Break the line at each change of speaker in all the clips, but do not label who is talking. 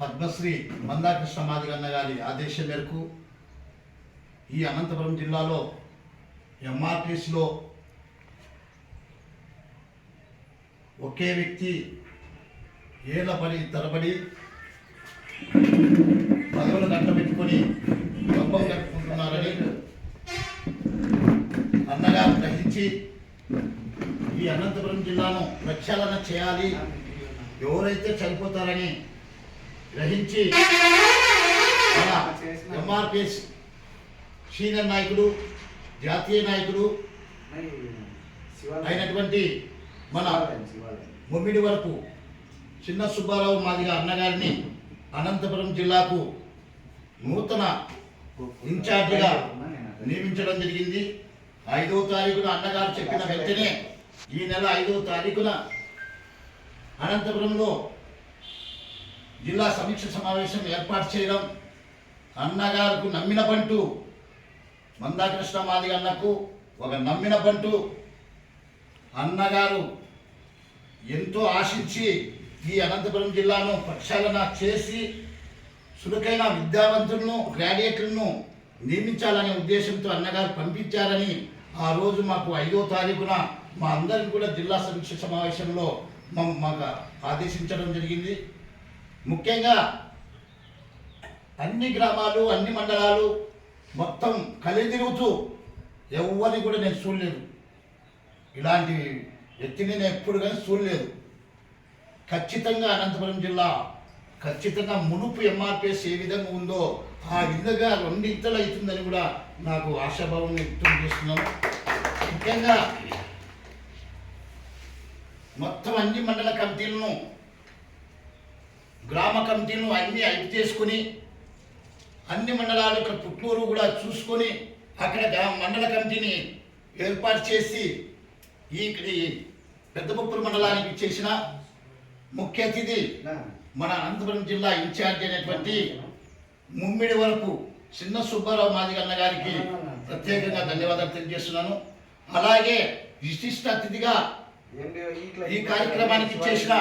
పద్మశ్రీ మందాకృష్ణ మాదిగన్న గారి ఆదేశం మేరకు ఈ అనంతపురం జిల్లాలో ఎంఆర్టీస్లో ఒకే వ్యక్తి ఏళ్ళ పడి తరబడి పదవులు కట్టబెట్టుకొని గొప్పం కట్టుకుంటున్నారని అన్నగా గ్రహించి ఈ అనంతపురం జిల్లాను ప్రక్షాళన చేయాలి. ఎవరైతే చనిపోతారని గ్రహించి మన ఎంఆర్పిఎస్ సీనియర్ నాయకుడు జాతీయ నాయకుడు అయినటువంటి మన ముమ్మిడి వరకు చిన్న సుబ్బారావు మాదిగా అన్నగారిని అనంతపురం జిల్లాకు నూతన ఇన్ఛార్జిగా నియమించడం జరిగింది. ఐదో తారీఖున అన్నగారు చెప్పిన వెంటనే ఈ నెల ఐదో తారీఖున అనంతపురంలో జిల్లా సమీక్ష సమావేశం ఏర్పాటు చేయడం అన్నగారికి నమ్మిన పంటు మందాకృష్ణ మాది అన్నకు ఒక నమ్మిన పంటు అన్నగారు ఎంతో ఆశించి ఈ అనంతపురం జిల్లాను ప్రక్షాళన చేసి చురుకైన విద్యావంతులను గ్రాడ్యుయేట్లను నియమించాలనే ఉద్దేశంతో అన్నగారు పంపించారని ఆ రోజు మాకు ఐదో తారీఖున మా అందరికి కూడా జిల్లా సమీక్ష సమావేశంలో మా- మాకు ఆదేశించడం జరిగింది. ముఖ్యంగా అన్ని గ్రామాలు అన్ని మండలాలు మొత్తం కలి తిరుగుతూ ఎవరిని కూడా నేను చూడలేదు. ఇలాంటి వ్యక్తిని నేను ఎప్పుడు కానీ చూడలేదు. ఖచ్చితంగా అనంతపురం జిల్లా ఖచ్చితంగా మునుపు ఎంఆర్పిఎస్ ఏ విధంగా ఉందో ఆ విధంగా రెండింతలు అవుతుందని కూడా నాకు ఆశాభావం వ్యక్తం చేస్తున్నాను. ముఖ్యంగా మొత్తం అన్ని మండల కమిటీలను గ్రామ కమిటీలను అన్ని హెల్ప్ చేసుకుని అన్ని మండలాలు ఇక్కడ పుట్లూరు కూడా చూసుకొని అక్కడ మండల కమిటీని ఏర్పాటు చేసి ఈ పెద్దపప్పుల మండలానికి ఇచ్చేసిన ముఖ్య అతిథి మన అనంతపురం జిల్లా ఇన్ఛార్జ్ అయినటువంటి ముమ్మిడి వరకు చిన్న సుబ్బారావు మాదిగన్న గారికి ప్రత్యేకంగా ధన్యవాదాలు తెలియజేస్తున్నాను. అలాగే విశిష్ట అతిథిగా ఈ కార్యక్రమానికి చేసిన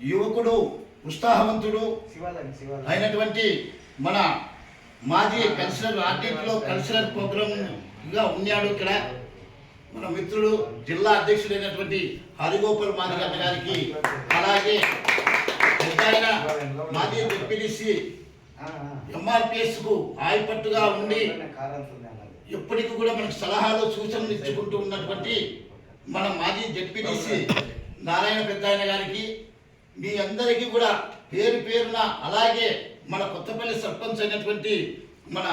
యువకుడు ఉత్సాహవంతుడు అయినటువంటి మన మాజీ కల్చరల్ ఆర్టీటీలో కల్చరల్ ప్రోగ్రామ్గా ఉన్నాడు ఇక్కడ. మన మిత్రుడు జిల్లా అధ్యక్షుడైనటువంటి హరిగోపాల్ మాదిగన్న గారికి అలాగే ఆయన మాజీ డిప్యూటీసీ ఎంఆర్పిఎస్కు ఆయపట్టుగా ఉండి ఎప్పటికీ కూడా మనకు సలహాలు సూచనలు ఇచ్చుకుంటూ ఉన్నటువంటి మన మాజీ జడ్పీటీసీ నారాయణ పెద్దాయన గారికి మీ అందరికీ కూడా పేరు పేరున అలాగే మన కొత్తపల్లి సర్పంచ్ అయినటువంటి మన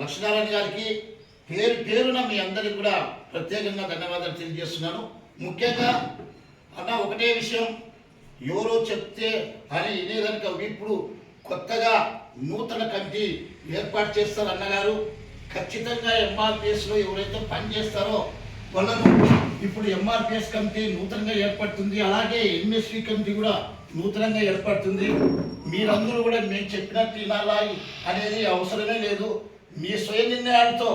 లక్ష్మీనారాయణ గారికి పేరు పేరున మీ అందరికీ కూడా ప్రత్యేకంగా ధన్యవాదాలు తెలియజేస్తున్నాను. ముఖ్యంగా అన్న ఒకటే విషయం ఎవరో చెప్తే అని ఇదే కనుక ఇప్పుడు కొత్తగా నూతన కమిటీ ఏర్పాటు చేస్తారు అన్నగారు. ఖచ్చితంగా ఎంఆర్పిఎస్లో ఎవరైతే పనిచేస్తారో వాళ్ళను ఇప్పుడు ఎంఆర్పిఎస్ కమిటీ నూతనంగా ఏర్పడుతుంది అలాగే ఎంఎస్వి కమిటీ కూడా నూతనంగా ఏర్పడుతుంది. మీరందరూ కూడా మేము చెప్పినట్టు వినాలా? అనేది అవసరమే లేదు. మీ స్వయ నిర్ణయాలతో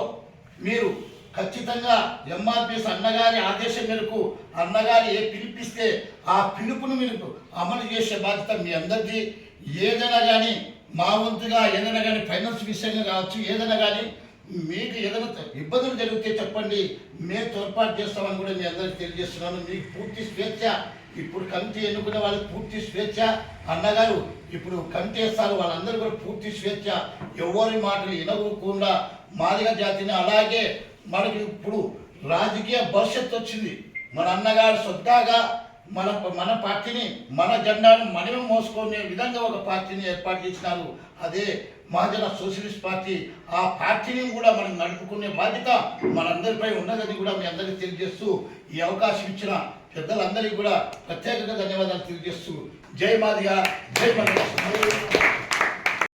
మీరు ఖచ్చితంగా ఎంఆర్పిఎస్ అన్నగారి ఆదేశం మేరకు అన్నగారు ఏ పిలిపిస్తే ఆ పిలుపును మీరు అమలు చేసే బాధ్యత మీ అందరిది. ఏదైనా కానీ మా వంతుగా ఏదైనా కానీ ఫైనాన్స్ విషయంగా కావచ్చు ఏదైనా కానీ మీకు ఏదైనా ఇబ్బందులు జరిగితే చెప్పండి. మేము తోడ్పాటు చేస్తామని కూడా మీ అందరికీ తెలియజేస్తున్నాను. మీకు పూర్తి స్వేచ్ఛ. ఇప్పుడు కమిటీ ఎన్నుకునే వాళ్ళకి పూర్తి స్వేచ్ఛ. అన్నగారు ఇప్పుడు కమిటీ వేస్తారు. వాళ్ళందరూ కూడా పూర్తి స్వేచ్ఛ. ఎవరి మాటలు వినకుండా మాదిగ జాతిని అలాగే మనకి ఇప్పుడు రాజకీయ భవిష్యత్తు వచ్చింది. మన అన్నగారు సొంతగా మన మన పార్టీని మన జెండాను మనమే మోసుకునే విధంగా ఒక పార్టీని ఏర్పాటు చేసినారు. అదే మహాజన సోషలిస్ట్ పార్టీ. ఆ పార్టీని కూడా మనం నడుపుకునే బాధ్యత మనందరిపై ఉన్నదని కూడా మీ అందరికీ తెలియజేస్తూ ఈ అవకాశం ఇచ్చిన పెద్దలందరికీ కూడా ప్రత్యేకంగా ధన్యవాదాలు తెలియజేస్తూ. జై మాదిగా జై మన